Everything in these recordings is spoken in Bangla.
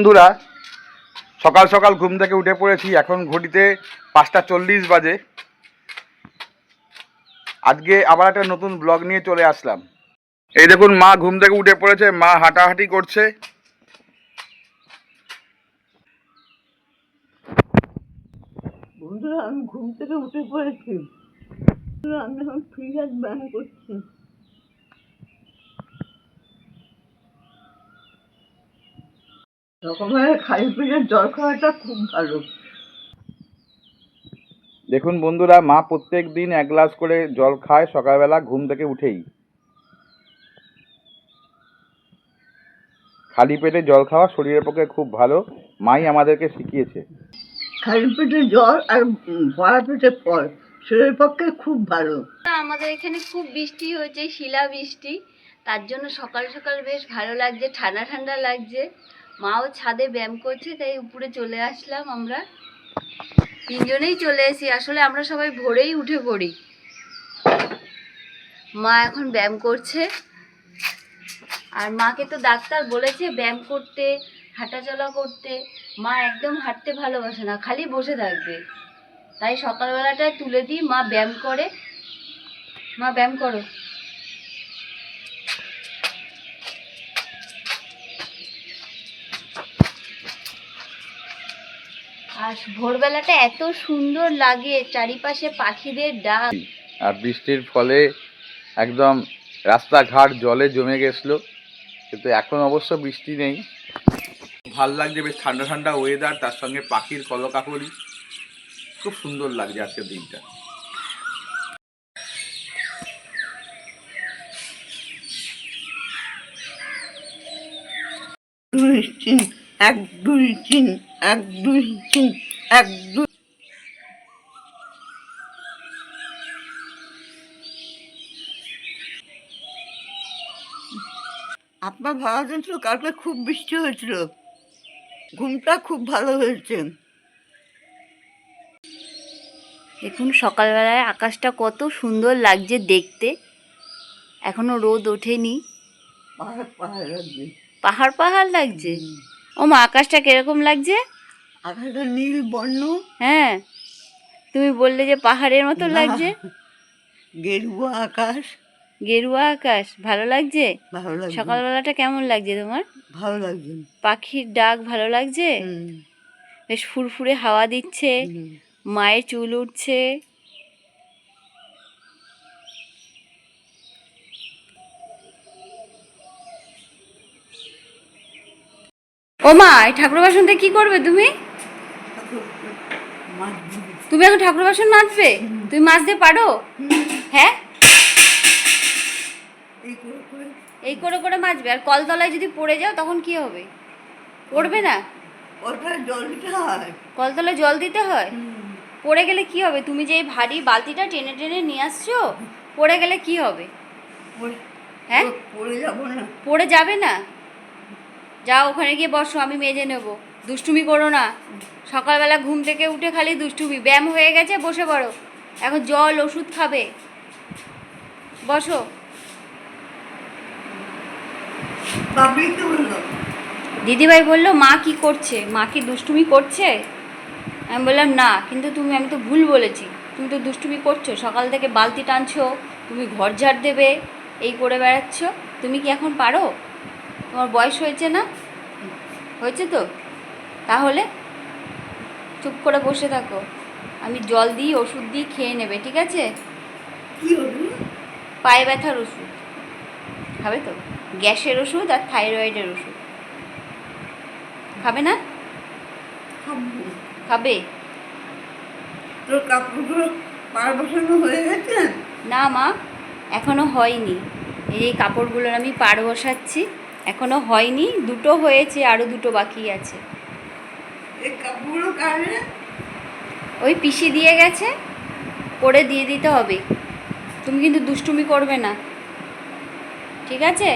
বন্ধুরা, সকাল সকাল ঘুম থেকে উঠে পড়েছি, এখন ঘড়িতে পাঁচটা চল্লিশ বাজে। আজকে আবার একটা নতুন ব্লগ নিয়ে চলে আসলাম। এই দেখুন, মা ঘুম থেকে উঠে পড়েছে, মা হাঁটাহাঁটি করছে। বন্ধুরা, আমি ঘুম থেকে উঠে পড়েছি। আমি এখন ফ্রি হ্যান্ড ব্যায়াম করছি। সকালবেলা খালি পেটে জল খাওয়াটা খুব ভালো। দেখুন বন্ধুরা মা প্রত্যেক দিন এক গ্লাস করে জল খায় সকালবেলা ঘুম থেকে উঠেই। খালি পেটে জল খাওয়া শরীরের পক্ষে খুব ভালো মাই আমাদেরকে শিখিয়েছে। খালি পেটে জল আর ভরা পেটে ফল শরীরের পক্ষে খুব ভালো। আমাদের এখানে খুব বৃষ্টি হয়েছে শিলা বৃষ্টি। তার জন্য সকাল সকাল বেশ ভালো লাগছে ঠান্ডা ঠান্ডা লাগছে। মাও ছাদে ব্যায়াম করছে, তাই উপরে চলে আসলাম আমরা। তিনজনেই চলে এসেছি। আসলে আমরা সবাই ভোরেই উঠে পড়ি। মা এখন ব্যায়াম করছে। আর মাকে তো ডাক্তার বলেছে ব্যায়াম করতে, হাঁটাচলা করতে। মা একদম হাঁটতে ভালোবাসে না, খালি বসে থাকবে। তাই সকালবেলাটায় তুলে দিই। মা ব্যায়াম করে। মা ব্যায়াম করো। আর ভোরবেলাটা এত সুন্দর লাগে চারিপাশে পাখিদের ডাক। আর বৃষ্টির ফলে একদম রাস্তাঘাট জলে জমে গেছিল। কিন্তু এখন অবশ্য বৃষ্টি নেই। ভালো লাগছে বেশ ঠান্ডা ঠান্ডা ওয়েদার তার সঙ্গে পাখির কলকাকলি। খুব সুন্দর লাগছে আজকের দিনটা। তিন এক দুই তিন এক দুই তিন এক দুই। আপনার ভালো আছেন তো কালকে খুব বৃষ্টি হয়েছিল। ঘুমটা খুব ভালো হয়েছে। দেখুন সকালবেলায় আকাশটা কত সুন্দর লাগছে দেখতে। এখনও রোদ ওঠেনি। পাহাড় পাহাড় লাগবে। পাহাড় পাহাড় লাগছে? ও মা আকাশটা কীরকম লাগছে? আকাশটা নীল বর্ণ। হ্যাঁ তুমি বললে যে পাহাড়ের মতো লাগছে। গেরুয়া আকাশ। গেরুয়া আকাশ ভালো লাগছে? ভালো লাগছে। সকালবেলাটা কেমন লাগছে তোমার? ভালো লাগছে। পাখির ডাক ভালো লাগছে? বেশ ফুরফুরে হাওয়া দিচ্ছে মায়ের চুল উঠছে। ও মা এই ঠাকুর বাসনতে কি করবে তুমি? তুমি এখন ঠাকুর বাসন মাজবে? তুমি মাজতে পারো? হ্যাঁ? এই করে করে মাজবে আর কলতলায় যদি পড়ে যাও তখন কি হবে? পড়বে না? ওটা জল দিতে হয় কলতলায় জল দিতে হয়? পড়ে গেলে কি হবে? তুমি যে এই ভারী বালতিটা টেনে টেনে নিয়ে আসছো পড়ে গেলে কি হবে? হ্যাঁ? পড়ে যাব না। পড়ে যাবে না? যাও ওখানে গিয়ে বসো, আমি মেজে নেব। দুষ্টুমি করো না। সকালবেলা ঘুম থেকে উঠে খালি দুষ্টুমি। ব্যায়াম হয়ে গেছে, বসে পড়ো। এখন জল, ওষুধ খাবে। বসো। দিদিভাই বলল, মা কি করছে? মা কি দুষ্টুমি করছে? আমি বললাম, না, কিন্তু তুমি, আমি তো ভুল বলেছি। তুমি তো দুষ্টুমি করছ। সকাল থেকে বালতি টানছো, তুমি ঘর ঝাড় দেবে, এই করে বেড়াচ্ছ। তুমি কি এখন পারো? তোমার বয়স হয়েছে না? হয়েছে তো? তাহলে চুপ করে বসে থাকো। আমি জল দিই ওষুধ দিই খেয়ে নেবে ঠিক আছে? পায়ে ব্যথার ওষুধ। খাবে তো? গ্যাসের ওষুধ আর থাইরয়েডের ওষুধ। খাবে না? খাবে। তোর কাপড়গুলো পার বসানো হয়ে গেছে? না মা এখনও হয়নি। এই কাপড়গুলোর আমি পার বসাচ্ছি। এখনও হয়নি দুটো হয়েছে আরও দুটো বাকি আছে। ওই পিসি দিয়ে গেছে করে দিয়ে দিতে হবে। তুমি কিন্তু দুষ্টুমি করবে না। ঠিক আছে?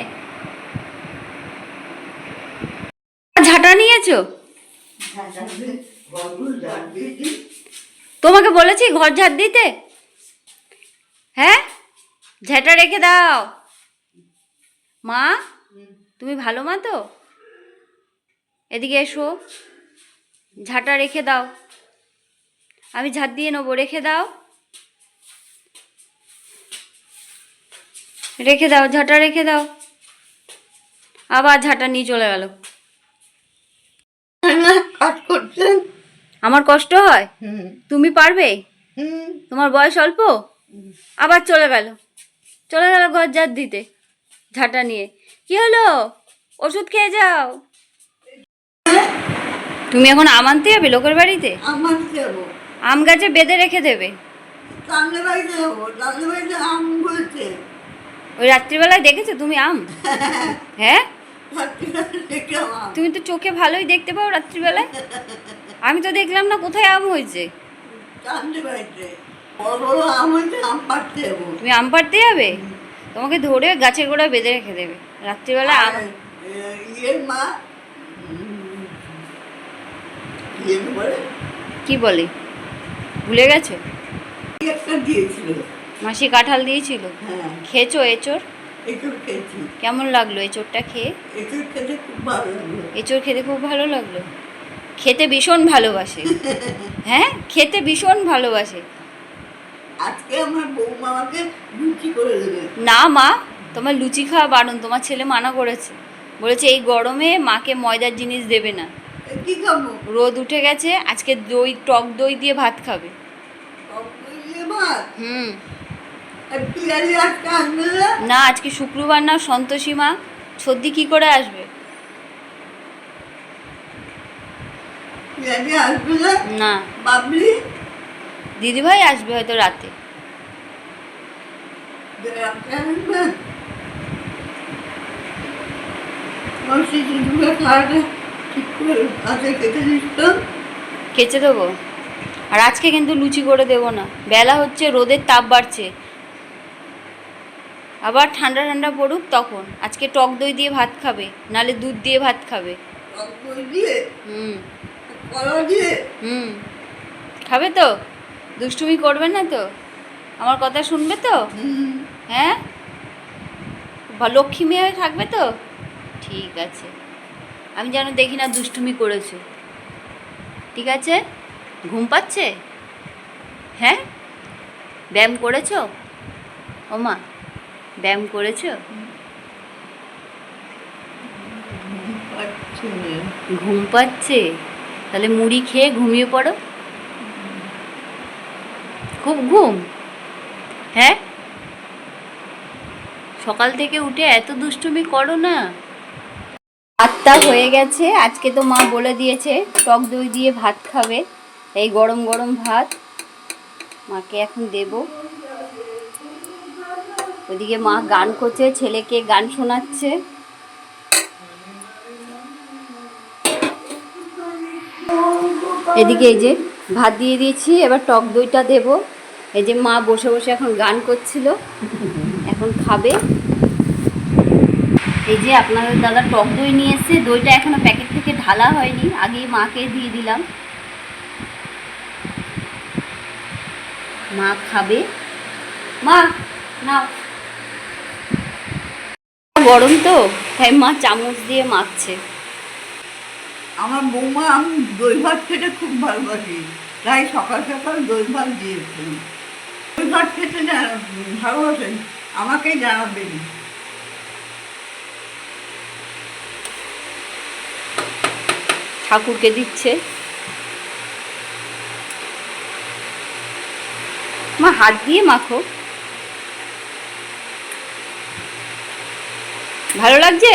ঝাঁটা নিয়েছো? তোমাকে বলেছি ঘর ঝাড় দিতে? হ্যাঁ? ঝাঁটা রেখে দাও। মা? তুমি ভালো মা তো? এদিকে এসো। ঝাঁটা রেখে দাও। আমি ঝাঁট দিয়ে নেব রেখে দাও। রেখে দাও ঝাঁটা রেখে দাও। আবার ঝাঁটা নিয়ে চলে গেল। আমার কষ্ট হয়? তুমি পারবে? তোমার বয়স অল্প? আবার চলে গেল। চলে গেল ঘর ঝাড় দিতে। ঝাঁটা নিয়ে। কি হলো? ওষুধ খেয়ে যাও। তুমি এখন আম আনতে যাবে লোকের বাড়িতে? আম গাছে বেঁধে রেখে দেবে। ওই রাত্রিবেলায় দেখেছ তুমি আম? হ্যাঁ? তুমি তো চোখে ভালোই দেখতে পাও রাত্রিবেলায়। আমি তো দেখলাম না কোথায় আম হয়েছে। তুমি আম পাড়তে যাবে? তোমাকে ধরে গাছের গোড়া বেঁধে রেখে দেবে। রাত্রিবেলা মা? কি বলে? ভুলে গেছো? মাসি কাঁঠাল দিয়েছিল? হ্যাঁ। খেয়েছো এচোর কেমন লাগল এচোরটা খেয়ে? এচোর খেতে খুব ভালো লাগল। খেতে ভীষণ ভালোবাসে। হ্যাঁ? খেতে ভীষণ ভালোবাসে। আজকে আমার বৌমা আমাকে লুচি করে দেবে। না মা তোমার লুচি খাওয়া বারণ তোমার ছেলে মানা করেছে। বলেছে এই গরমে মাকে ময়দার জিনিস দেবে না। কি খাব? রোদ উঠে গেছে আজকে দই টক দই দিয়ে ভাত খাবে। টক দই দিয়ে ভাত? হুম। না? আজকে শুক্রবার না সন্তোষী মা। সর্দি কি করে আসবে না? না। বাবলি? দিদিভাই আসবে হয়তো রাতে। কেচে দেবো। আর আজকে কিন্তু লুচি করে দেবো না। বেলা হচ্ছে রোদের তাপ বাড়ছে। আবার ঠান্ডা ঠান্ডা পড়ুক তখন। আজকে টক দই দিয়ে ভাত খাবে নালে দুধ দিয়ে ভাত খাবে। টক দই দিয়ে? হুম। হুম। খাবে তো? দুষ্টুমি করবে না তো? আমার কথা শুনবে তো? হ্যাঁ? লক্ষ্মী মেয়ে হয়ে থাকবে তো? ঠিক আছে। আমি যেন দেখি না দুষ্টুমি করেছ। ঠিক আছে? ঘুম পাচ্ছে? হ্যাঁ? ব্যায়াম করেছ? ওমা ব্যায়াম করেছ। ঘুম পাচ্ছে? তাহলে মুড়ি খেয়ে ঘুমিয়ে পড়ো। খুব ঘুম। হ্যাঁ? সকাল থেকে উঠে এত দুষ্টুমি করো না। আটটা হয়ে গেছে। আজকে তো মা বলে দিয়েছে টক দই দিয়ে ভাত খাবে। এই গরম গরম ভাত মাকে এখন দেব। ওদিকে মা গান করছে ছেলেকে গান শোনাচ্ছে। এদিকে এই যে ভাত দিয়ে দিয়েছি এবার টক দইটা দেব। এই যে মা বসে বসে এখন গান করছিল, এখন খাবে। এই যে আপনাদের দাদা টক দই নিয়ে এসছে, দইটা এখনও প্যাকেট থেকে ঢালা হয়নি, আগেই মাকে দিয়ে দিলাম। মা খাবে। মা না গরম তো, তাই মা চামচ দিয়ে মাখছে। আমার বৌমা, আমি দই ভাত খেতে খুব ভালোবাসি। তাই সকাল সকাল দই ভাত দিয়েছেন দই ভাত খেতে ভালোবাসেন আমাকে জানাবেন ঠাকুরকে দিচ্ছে। মা হাত দিয়ে মাখো। ভালো লাগছে?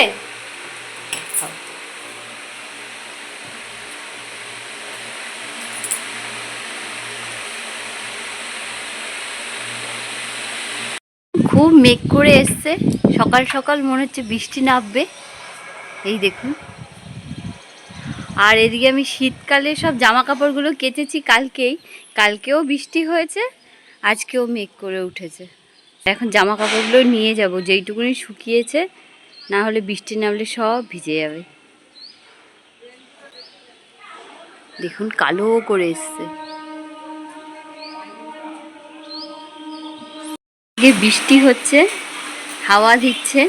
খুব মেঘ করে এসছে। সকাল সকাল মনে হচ্ছে বৃষ্টি নামবে। এই দেখুন। আর এদিকে আমি শীতকালে সব জামা কাপড়গুলো কেচেছি কালকেই। কালকেও বৃষ্টি হয়েছে, আজকেও মেঘ করে উঠেছে। এখন জামা কাপড়গুলো নিয়ে যাব, যেইটুকুনি শুকিয়েছে, না হলে বৃষ্টি নামলে সব ভিজে যাবে। দেখুন কালো করে এসছে। যে বৃষ্টি হচ্ছে হাওয়া দিচ্ছে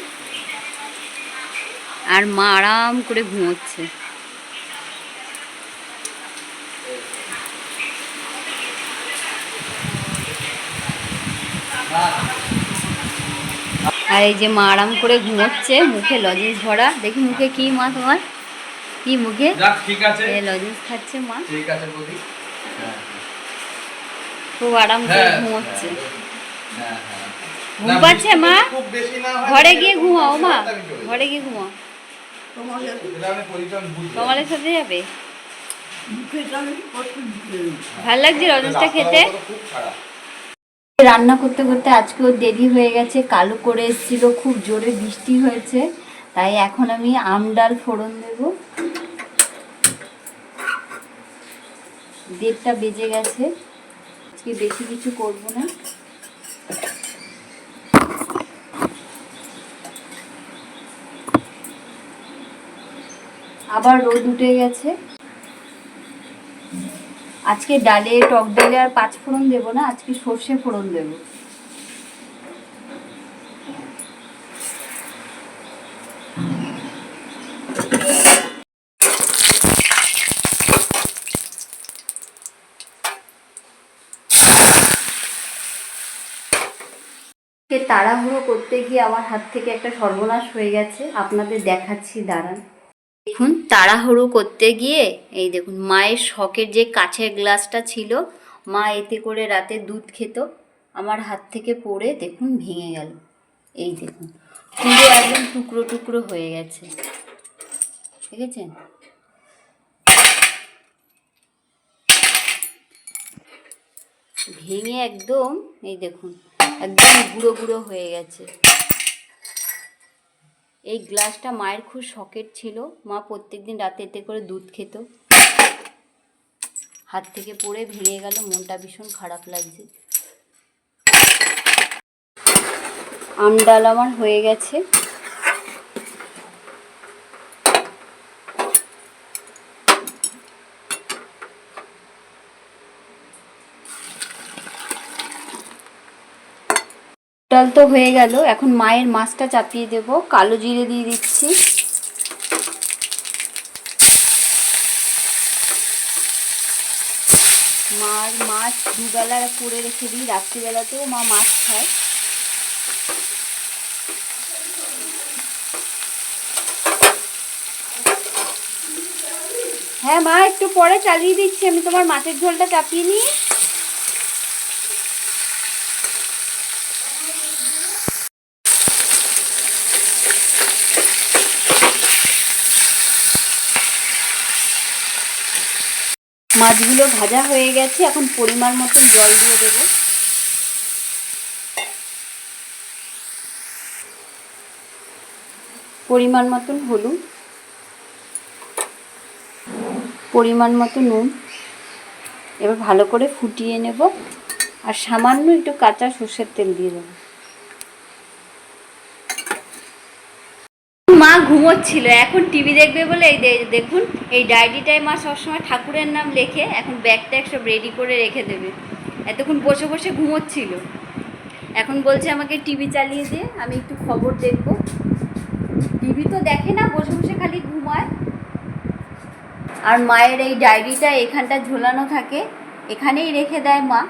আর মা আরাম করে ঘুমোচ্ছে। আর এই যে মা আরাম করে ঘুমোচ্ছে মুখে লজেন্স ভরা। দেখি মুখে কি মা তোমার? কি মুখে? লজেন্স খাচ্ছে মা। খুব আরাম করে ঘুমোচ্ছে। হ্যাঁ হ্যাঁ। ঘুম পাচ্ছে মা? খুব বেশি না হয়, ঘরে গিয়ে ঘুমাও মা। ঘরে গিয়ে ঘুমাও। কমলের সাথে যাবে? ভালো লাগছে লজেন্সটা খেতে? রান্না করতে করতে আজকেও দেরি হয়ে গেছে কালো করে এসেছিল খুব জোরে বৃষ্টি হয়েছে তাই এখন আমি আম ডাল ফোড়ন দেব। দেড়টা বেজে গেছে আজকে বেশি কিছু করব না। আবার রোদ উঠে গেছে। আজকে ডালে টক ডালে আর পাঁচ ফোড়ন দেবো না, আজকে সর্ষে ফোড়ন দেবো। তাড়াহুড়ো করতে গিয়ে আমার হাত থেকে একটা সর্বনাশ হয়ে গেছে। আপনাদের দেখাচ্ছি, দাঁড়ান। দেখুন, তাড়াহুড়ো করতে গিয়ে, এই দেখুন, মায়ের শখের যে কাছের গ্লাসটা ছিল, মা এতে করে রাতে দুধ খেত, আমার হাত থেকে পড়ে দেখুন ভেঙে গেল। এই দেখুন, পুরো একদম টুকরো টুকরো হয়ে গেছে। দেখেছেন? ভেঙে একদম, এই দেখুন, একদম গুঁড়ো গুঁড়ো হয়ে গেছে। এই গ্লাসটা মায়ের খুব শখের ছিল। মা প্রত্যেকদিন রাতে এতে করে দুধ খেত। হাত থেকে পড়ে ভেঙে গেল, মনটা ভীষণ খারাপ লাগছে। আমডাল আমার হয়ে গেছে। ডাল তো হয়ে গেল। এখন মায়ের মাছটা চাপিয়ে দেব। কালো জিরে দিয়ে দিচ্ছি। মার মাছ দুবেলা করে রেখে দিই। রাত্রিবেলাতেও মা মাছ খায়। হ্যাঁ মা, একটু পরে চালিয়ে দিচ্ছি। আমি তোমার মাছের ঝোলটা চাপিয়ে নিই। মাছগুলো ভাজা হয়ে গেছে, এখন পরিমাণ মতো জল দিয়ে দেবো। পরিমাণ মতন হলুদ, পরিমাণ মতো নুন, এবার ভালো করে ফুটিয়ে নেব, আর সামান্য একটু কাঁচা সর্ষের তেল দিয়ে দেবো। মা ঘুমোচ্ছিল। এখন টিভি দেখবে বলে এই দেখুন এই ডায়েরিটায় মা সবসময় ঠাকুরের নাম লেখে এখন ব্যাগটা সব রেডি করে রেখে দেবে। এতক্ষণ বসে বসে ঘুমোচ্ছিল। এখন বলছে আমাকে টিভি চালিয়ে দিয়ে আমি একটু খবর দেখব। টিভি তো দেখে না বসে বসে খালি ঘুমায়। আর মায়ের এই ডায়েরিটা এখানটা ঝোলানো থাকে এখানেই রেখে দেয় মা।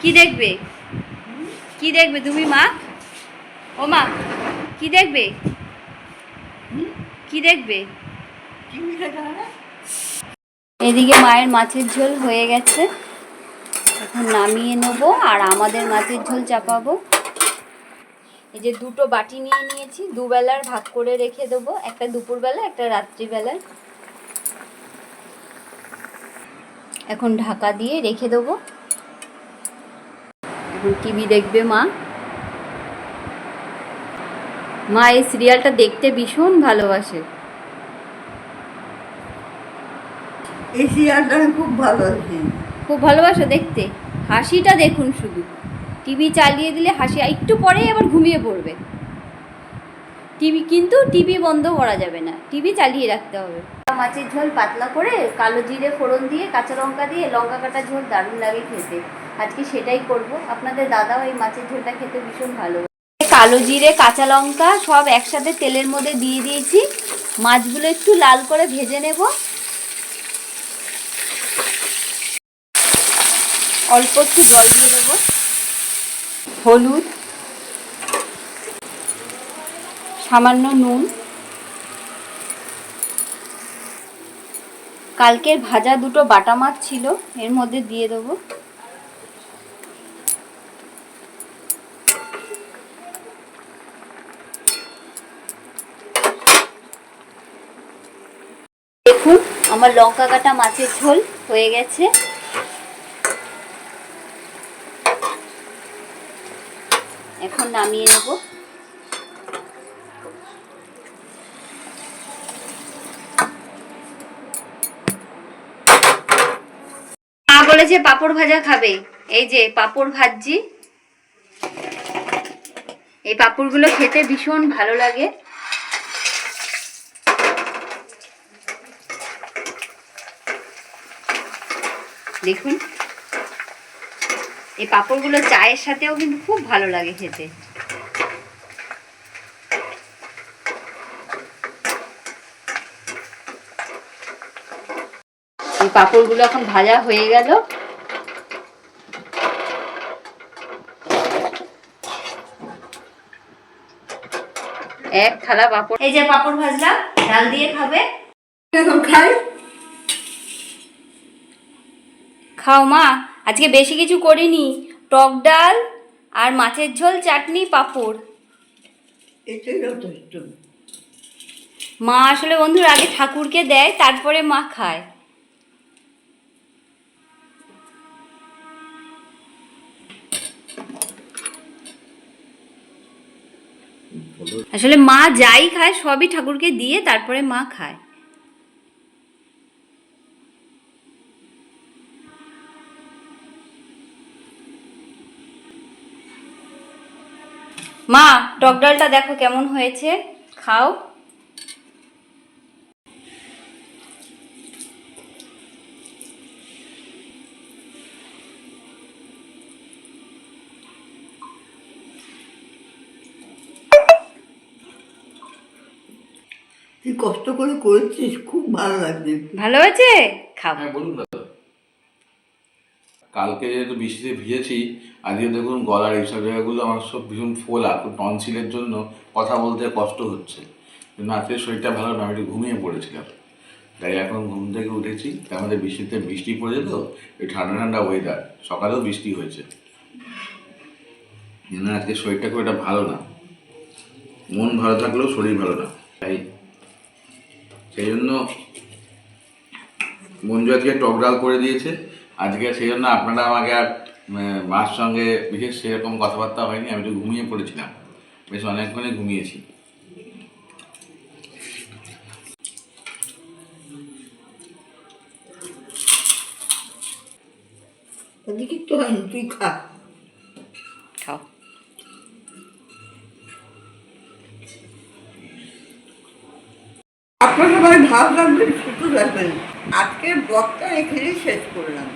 কি দেখবে? কি দেখবে তুমি মা? ও মা কি দেখবে? কি দেখবে? এদিকে মায়ের মাছের ঝোল হয়ে গেছে। এখন নামিয়ে নেব আর আমাদের মাছের ঝোল চাপাবো। এই যে দুটো বাটি নিয়ে নিয়েছি দুবেলার ভাগ করে রেখে দেবো। একটা দুপুরবেলা একটা রাত্রিবেলায় এখন ঢাকা দিয়ে রেখে দেবো। এখন টিভি দেখবে মা। মা এই সিরিয়ালটা দেখতে ভীষণ ভালোবাসে। এই সিরিয়ালটা আমি খুব ভালোবাসি। খুব ভালোবাসো দেখতে। হাসিটা দেখুন শুধু। টিভি চালিয়ে দিলে হাসি একটু পরেই আবার ঘুমিয়ে পড়বে। টিভি কিন্তু টিভি বন্ধ করা যাবে না। টিভি চালিয়ে রাখতে হবে। মাছের ঝোল পাতলা করে কালো জিরে ফোড়ন দিয়ে কাঁচা লঙ্কা দিয়ে লঙ্কা কাটা ঝোল দারুণ লাগে খেতে। আজকে সেটাই করব। আপনাদের দাদাও এই মাছের ঝোলটা খেতে ভীষণ ভালো কালো জিরে, কাঁচা লঙ্কা সব একসাথে তেলের মধ্যে দিয়ে দিয়েছি। মাছগুলো একটু লাল করে ভেজে নেব। অল্প একটু জল দিয়ে দেবো হলুদ, সামান্য নুন। কালকের ভাজা দুটো বাটা মাছ ছিল, এর মধ্যে দিয়ে দেবো দেখুন আমার লঙ্কা কাটা মাছের ঝোল হয়ে গেছে। এখন নামিয়ে নেব। মা বলেছে পাপড় ভাজা খাবে। এই যে পাপড় ভাজছি। এই পাপড়গুলো খেতে ভীষণ ভালো লাগে। দেখুন এই পাঁপড়গুলো চায়ের সাথেও কিন্তু খুব ভালো লাগে খেতে। এই পাঁপড়গুলো এখন ভাজা হয়ে গেল। এক থালা পাঁপড়। এই যে পাঁপড় ভাজলাম, ডাল দিয়ে খাবে। খাই? খাও মা আজকে বেশি কিছু করিনি। টক ডাল আর মাছের ঝোল চাটনি পাঁপড়। মা আসলে বন্ধুর আগে ঠাকুরকে দেয় তারপরে মা খায়। আসলে মা যাই খায় সবই ঠাকুরকে দিয়ে তারপরে মা খায়। মা টক ডালটা দেখো কেমন হয়েছে। খাও। তুই কষ্ট করে করেছিস খুব ভালো লাগছে। ভালো আছে খাও। হ্যাঁ কালকে যেহেতু বৃষ্টিতে ভিজেছি আজকে দেখুন গলার এইসব জায়গাগুলো আমার সব ভীষণ ফোলা টনসিলের জন্য কথা বলতে কষ্ট হচ্ছে। কিন্তু আজকে শরীরটা ভালো না, আমি ঘুমিয়ে পড়েছিলাম। তাই এখন ঘুম থেকে উঠেছি তাই আমাদের বৃষ্টিতে বৃষ্টি পড়েছে তো, এই ঠান্ডা ঠান্ডা ওয়েদার সকালেও বৃষ্টি হয়েছে। না, আজকে শরীরটা খুব একটা ভালো না। মন ভালো থাকলেও শরীর ভালো না। তাই সেই জন্য মঞ্জু আজকে টক ডাল করে দিয়েছে আজকে সেই জন্য আপনারা আমাকে আর মার সঙ্গে বিশেষ সেরকম কথাবার্তা হয়নি আমি তো ঘুমিয়ে পড়েছিলাম। বেশ অনেকক্ষণে ঘুমিয়েছি। ওদিকে তো হয়নি তুই খা। খাও। আপনার সবাই ভালো লাগবে সুস্থ থাকবেন আজকের ব্লগটা এখানেই শেষ করলাম।